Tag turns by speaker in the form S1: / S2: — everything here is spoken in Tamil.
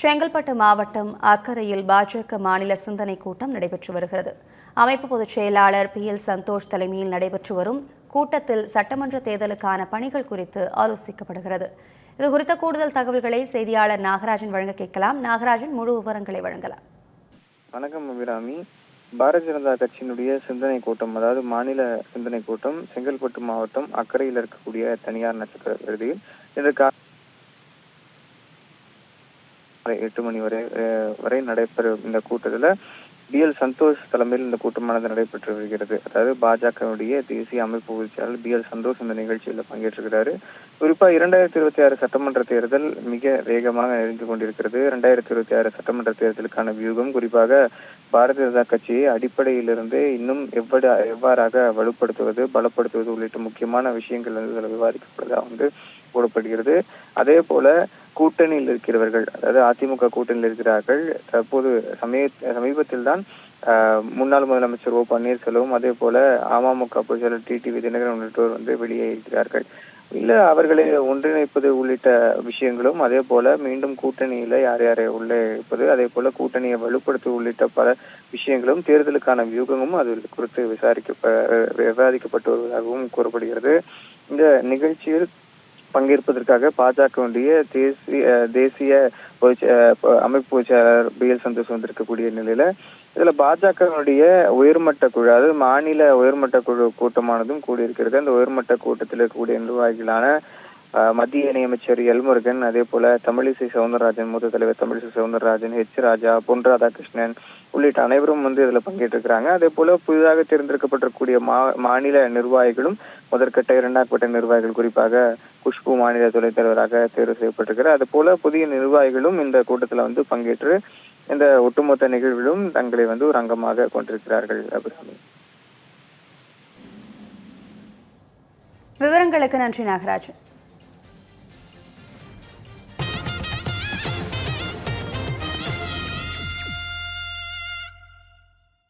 S1: செங்கல்பட்டு மாவட்டம் அக்கரையில் பாஜக மாநில சிந்தனை கூட்டம் நடைபெற்று வருகிறது. அமைப்பு பொதுச் செயலாளர் பி எல் சந்தோஷ் தலைமையில் நடைபெற்று வரும் கூட்டத்தில் சட்டமன்ற தேர்தலுக்கான பணிகள் குறித்து ஆலோசிக்கப்படுகிறது. இது குறித்த கூடுதல் தகவல்களை செய்தியாளர் நாகராஜன் வழங்க கேட்கலாம். நாகராஜன் முழு விவரங்களை வழங்கலாம்.
S2: வணக்கம் அபிராமி. பாரதிய ஜனதா கட்சியினுடைய சிந்தனை கூட்டம் அதாவது மாநில சிந்தனை கூட்டம் செங்கல்பட்டு மாவட்டம் அக்கறையில் இருக்கக்கூடிய தனியார் நட்சத்திர விருதியில் இன்று கா- எட்டு மணி வரை வரை நடைபெறும் இந்த கூட்டத்தில் பி எல் சந்தோஷ் தலைமையில் இந்த கூட்டமானது நடைபெற்று வருகிறது. அதாவது பாஜகவுடைய தேசிய அமைப்பு பொதுச் பி எல் சந்தோஷ் இந்த நிகழ்ச்சியில் பங்கேற்றிருக்கிறாரு. குறிப்பாக இரண்டாயிரத்தி இருபத்தி ஆறு சட்டமன்ற தேர்தல் மிக வேகமாக நெருங்கி கொண்டிருக்கிறது. இரண்டாயிரத்தி இருபத்தி ஆறு சட்டமன்ற தேர்தலுக்கான வியூகம் குறிப்பாக பாரதிய ஜனதா கட்சியை அடிப்படையிலிருந்து இன்னும் எவ்வளவு எவ்வாறாக வலுப்படுத்துவது பலப்படுத்துவது உள்ளிட்ட முக்கியமான விஷயங்கள் வந்து இதில் விவாதிக்கப்படுவதாக வந்து கூறப்படுகிறது. அதே போல கூட்டணியில் இருக்கிறவர்கள் அதாவது அதிமுக கூட்டணியில் இருக்கிறார்கள் தற்போது சமய சமீபத்தில் தான் ஆஹ், முன்னாள் முதலமைச்சர் ஓ பன்னீர்செல்வம் அதே போல அமமுக பொதுச் செயலர் டி டி உள்ளிட்டோர் வந்து வெளியே இருக்கிறார்கள் இல்ல அவர்களை ஒன்றிணைப்பது உள்ளிட்ட விஷயங்களும் அதே போல மீண்டும் கூட்டணியில யார் யாரை உள்ளே இருப்பது அதே போல கூட்டணியை வலுப்படுத்துவது உள்ளிட்ட பல விஷயங்களும் தேர்தலுக்கான வியூகமும் அது குறித்து விசாரிக்க விவாதிக்கப்பட்டு வருவதாகவும் கூறப்படுகிறது. இந்த நிகழ்ச்சியில் பங்கேற்பதற்காக பாஜகவுடைய தேசிய தேசிய அஹ் அமைப்பு செயலாளர் பி எல் சந்தோஷ் வந்திருக்கக்கூடிய நிலையில இதுல பாஜகவினுடைய உயர்மட்ட குழு அதாவது மாநில உயர்மட்ட குழு கூட்டமானதும் கூடியிருக்கிறது. அந்த உயர்மட்ட கூட்டத்தில் இருக்கக்கூடிய நிர்வாகிகளான மத்திய இணையமைச்சர் எல்முருகன் அதே போல தமிழிசை சவுந்தரராஜன் மூத்த தலைவர் தமிழிசை சவுந்தரராஜன் ஹெச் ராஜா பொன் ராதாகிருஷ்ணன் உள்ளிட்ட அனைவரும் வந்து இதுல பங்கேற்றிருக்கிறாங்க. அதே போல புதிதாக தேர்ந்தெடுக்கப்பட்டிருக்கக்கூடிய மா மாநில நிர்வாகிகளும் முதற்கட்ட இரண்டாம் கட்ட நிர்வாகிகள் குறிப்பாக குஷ்பு மாநில துணைத் தலைவராக தேர்வு செய்யப்பட்டிருக்கிறார். அது போல புதிய நிர்வாகிகளும் இந்த கூட்டத்துல வந்து பங்கேற்று இந்த ஒட்டுமொத்த நிகழ்விலும் தங்களை வந்து ஒரு அங்கமாக கொண்டிருக்கிறார்கள் அபிராமி.
S1: விவரங்களுக்கு நன்றி நாகராஜன்.